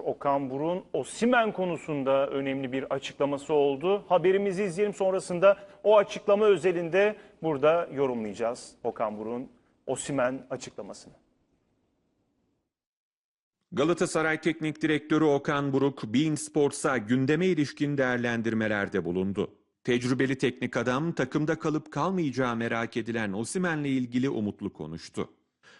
Okan Buruk'un Osimen konusunda önemli bir açıklaması oldu. Haberimizi izleyelim sonrasında o açıklama özelinde burada yorumlayacağız Okan Buruk'un Osimen açıklamasını. Galatasaray Teknik Direktörü Okan Buruk, Bein Sports'a gündeme ilişkin değerlendirmelerde bulundu. Tecrübeli teknik adam takımda kalıp kalmayacağı merak edilen Osimen'le ilgili umutlu konuştu.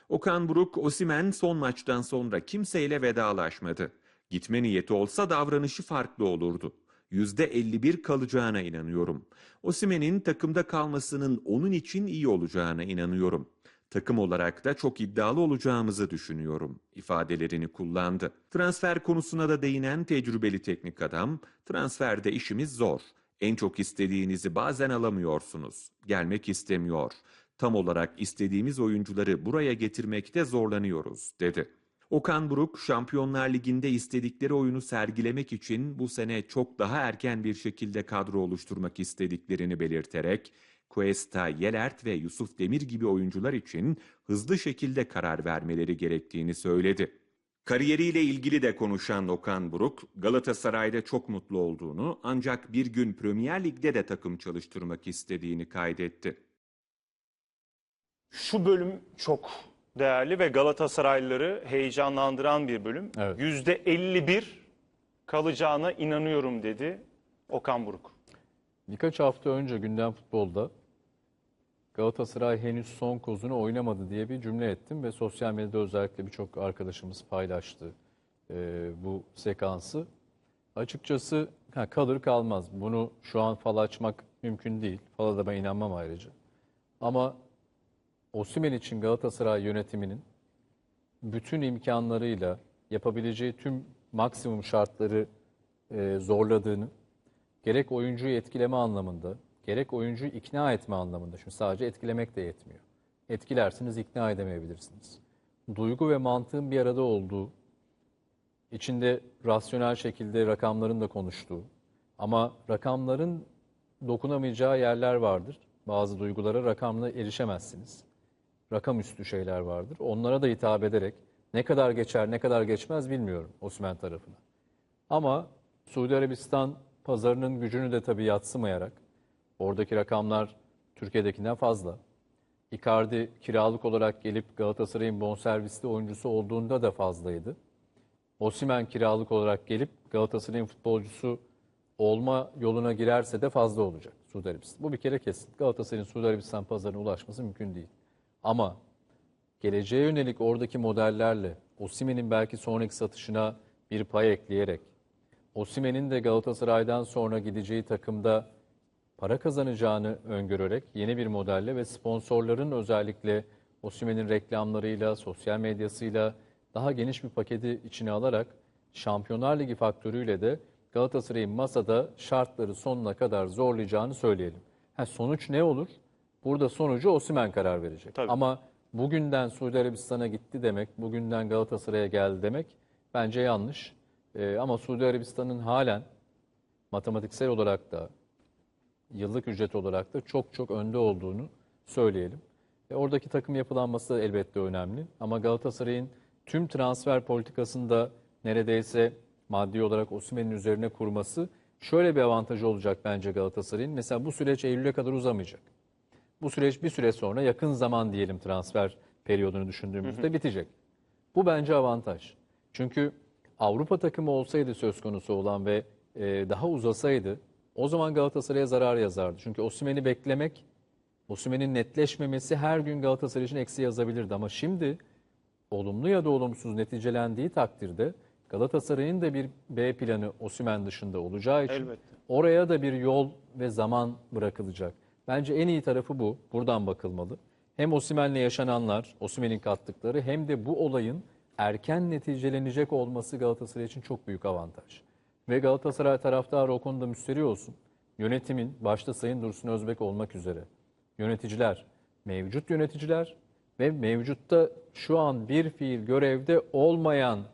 Okan Buruk, Osimen son maçtan sonra kimseyle vedalaşmadı. Gitme niyeti olsa davranışı farklı olurdu. %51 kalacağına inanıyorum. Osimen'in takımda kalmasının onun için iyi olacağına inanıyorum. Takım olarak da çok iddialı olacağımızı düşünüyorum ifadelerini kullandı. Transfer konusuna da değinen tecrübeli teknik adam, transferde işimiz zor. En çok istediğinizi bazen alamıyorsunuz. Gelmek istemiyor. Tam olarak istediğimiz oyuncuları buraya getirmekte zorlanıyoruz, dedi. Okan Buruk, Şampiyonlar Ligi'nde istedikleri oyunu sergilemek için bu sene çok daha erken bir şekilde kadro oluşturmak istediklerini belirterek, Cuesta, Yelert ve Yusuf Demir gibi oyuncular için hızlı şekilde karar vermeleri gerektiğini söyledi. Kariyeriyle ilgili de konuşan Okan Buruk, Galatasaray'da çok mutlu olduğunu ancak bir gün Premier Lig'de de takım çalıştırmak istediğini kaydetti. Şu bölüm çok değerli ve Galatasaraylıları heyecanlandıran bir bölüm. Evet. %51 kalacağına inanıyorum dedi Okan Buruk. Birkaç hafta önce gündem futbolda Galatasaray henüz son kozunu oynamadı diye bir cümle ettim ve sosyal medyada özellikle birçok arkadaşımız paylaştı e, bu sekansı. Açıkçası ha, kalır kalmaz. Bunu şu an fal açmak mümkün değil. Fala da ben inanmam ayrıca. Ama Osimhen için Galatasaray yönetiminin bütün imkanlarıyla yapabileceği tüm maksimum şartları e, zorladığını, gerek oyuncuyu etkileme anlamında, gerek oyuncuyu ikna etme anlamında. Çünkü sadece etkilemek de yetmiyor. Etkilersiniz, ikna edemeyebilirsiniz. Duygu ve mantığın bir arada olduğu, içinde rasyonel şekilde rakamların da konuştuğu ama rakamların dokunamayacağı yerler vardır. Bazı duygulara rakamla erişemezsiniz. Rakam üstü şeyler vardır. Onlara da hitap ederek ne kadar geçer ne kadar geçmez bilmiyorum Osman tarafına. Ama Suudi Arabistan pazarının gücünü de tabii yatsımayarak oradaki rakamlar Türkiye'dekinden fazla. Icardi kiralık olarak gelip Galatasaray'ın bonservisli oyuncusu olduğunda da fazlaydı. Osimhen kiralık olarak gelip Galatasaray'ın futbolcusu olma yoluna girerse de fazla olacak Suudi Arabistan. Bu bir kere kesin. Galatasaray'ın Suudi Arabistan pazarına ulaşması mümkün değil. Ama geleceğe yönelik oradaki modellerle Osimhen'in belki sonraki satışına bir pay ekleyerek Osimhen'in de Galatasaray'dan sonra gideceği takımda para kazanacağını öngörerek yeni bir modelle ve sponsorların özellikle Osimhen'in reklamlarıyla, sosyal medyasıyla daha geniş bir paketi içine alarak Şampiyonlar Ligi faktörüyle de Galatasaray'ın masada şartları sonuna kadar zorlayacağını söyleyelim. Ha, sonuç ne olur? Burada sonucu Osimhen karar verecek. Tabii. Ama bugünden Suudi Arabistan'a gitti demek, bugünden Galatasaray'a geldi demek bence yanlış. Ee, ama Suudi Arabistan'ın halen matematiksel olarak da yıllık ücret olarak da çok çok önde olduğunu söyleyelim. E, oradaki takım yapılanması da elbette önemli. Ama Galatasaray'ın tüm transfer politikasında neredeyse maddi olarak Osimhen'in üzerine kurması şöyle bir avantajı olacak bence Galatasaray'ın. Mesela bu süreç Eylül'e kadar uzamayacak. Bu süreç bir süre sonra yakın zaman diyelim transfer periyodunu düşündüğümüzde bitecek. Bu bence avantaj. Çünkü Avrupa takımı olsaydı söz konusu olan ve e, daha uzasaydı o zaman Galatasaray'a zarar yazardı. Çünkü Osimhen'i beklemek, Osimhen'in netleşmemesi her gün Galatasaray için eksi yazabilirdi. Ama şimdi olumlu ya da olumsuz neticelendiği takdirde Galatasaray'ın da bir B planı Osimhen dışında olacağı için Elbette. oraya da bir yol ve zaman bırakılacak. Bence en iyi tarafı bu. Buradan bakılmalı. Hem Osimhen'le yaşananlar, Osimhen'in kattıkları hem de bu olayın erken neticelenecek olması Galatasaray için çok büyük avantaj. Ve Galatasaray taraftarı o konuda müsterih olsun. Yönetimin, başta Sayın Dursun Özbek olmak üzere, yöneticiler, mevcut yöneticiler ve mevcutta şu an bir fiil görevde olmayan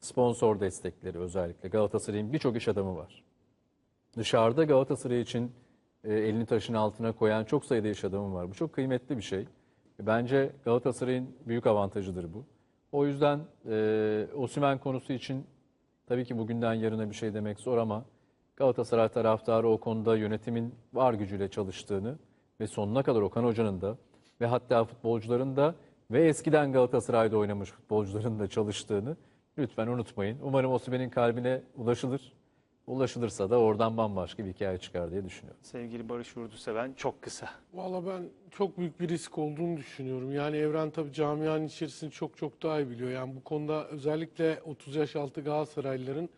sponsor destekleri özellikle Galatasaray'ın birçok iş adamı var. Dışarıda Galatasaray için e, elini taşın altına koyan çok sayıda iş adamı var. Bu çok kıymetli bir şey. Bence Galatasaray'ın büyük avantajıdır bu. O yüzden e, Osimhen konusu için tabii ki bugünden yarına bir şey demek zor ama Galatasaray taraftarı o konuda yönetimin var gücüyle çalıştığını ve sonuna kadar Okan Hoca'nın da ve hatta futbolcuların da ve eskiden Galatasaray'da oynamış futbolcuların da çalıştığını lütfen unutmayın. Umarım Osimhen'in kalbine ulaşılır. Ulaşılırsa da oradan bambaşka bir hikaye çıkar diye düşünüyorum. Sevgili Barış Yurduseven çok kısa. Valla ben çok büyük bir risk olduğunu düşünüyorum. Yani Evren tabii camianın içerisini çok çok daha iyi biliyor. Yani bu konuda özellikle 30 yaş altı Galatasaraylıların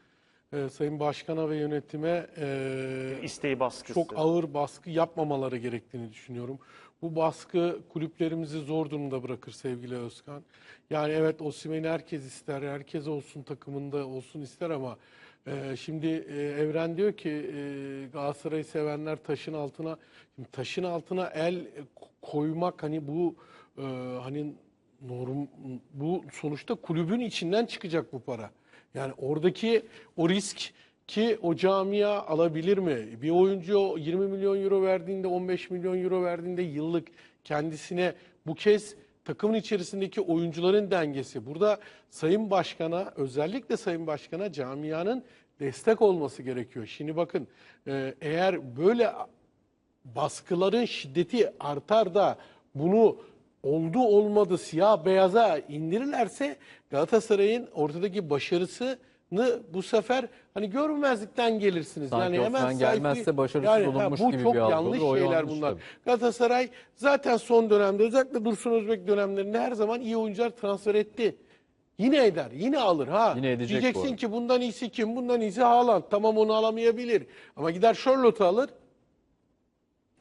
e, Sayın Başkan'a ve yönetime e, İsteği baskısı. çok ağır baskı yapmamaları gerektiğini düşünüyorum. Bu baskı kulüplerimizi zor durumda bırakır sevgili Özkan. Yani evet Osimhen'i herkes ister, herkes olsun takımında olsun ister ama e, şimdi e, Evren diyor ki e, Galatasaray'ı sevenler taşın altına, şimdi taşın altına el koymak hani bu e, hani norm bu sonuçta kulübün içinden çıkacak bu para. Yani oradaki o risk ki o camia alabilir mi? Bir oyuncu 20 milyon euro verdiğinde 15 milyon euro verdiğinde yıllık kendisine bu kez takımın içerisindeki oyuncuların dengesi. Burada Sayın Başkan'a özellikle Sayın Başkan'a camianın destek olması gerekiyor. Şimdi bakın e, eğer böyle baskıların şiddeti artar da bunu oldu olmadı siyah beyaza indirirlerse Galatasaray'ın ortadaki başarısını bu sefer hani görmezlikten gelirsiniz. Sanki Osman sayfayı- gelmezse başarısız olunmuş bu gibi çok bir algı yanlış olur, şeyler bunlar. tabii. Galatasaray zaten son dönemde özellikle Dursun Özbek dönemlerinde her zaman iyi oyuncular transfer etti. Yine eder, yine alır ha. Yine edecek bu Diyeceksin arada. ki bundan iyisi kim? Bundan iyisi Haaland. Tamam onu alamayabilir. Ama gider Charlotte'u alır.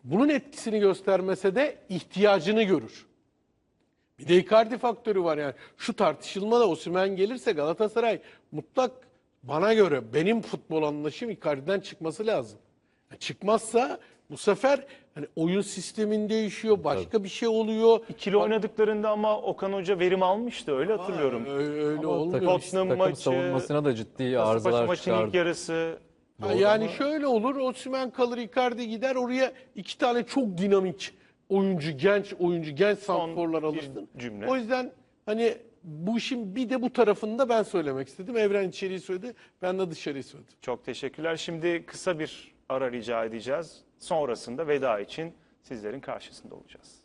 Bunun etkisini göstermese de ihtiyacını görür. Bir de Icardi faktörü var yani. Şu tartışılmada Osimhen gelirse Galatasaray mutlak bana göre benim futbol anlayışım Icardi'den çıkması lazım. Ya çıkmazsa bu sefer hani oyun sistemin değişiyor, başka bir şey oluyor. İkili oynadıklarında ama Okan Hoca verim almıştı öyle hatırlıyorum. Öyle, öyle Ama olmuyor. Tottenham takım, takım maçı, savunmasına da ciddi arızalar maçının ilk çıkardı. yarısı. Ha, yani şöyle olur, Osimhen kalır, Icardi gider. Oraya iki tane çok dinamik oyuncu, genç oyuncu, genç santrforlar bir alırsın. cümle. O yüzden hani bu işin bir de bu tarafını da ben söylemek istedim. Evren içeriği söyledi, ben de dışarıyı söyledim. Çok teşekkürler. Şimdi kısa bir ara rica edeceğiz. Sonrasında veda için sizlerin karşısında olacağız.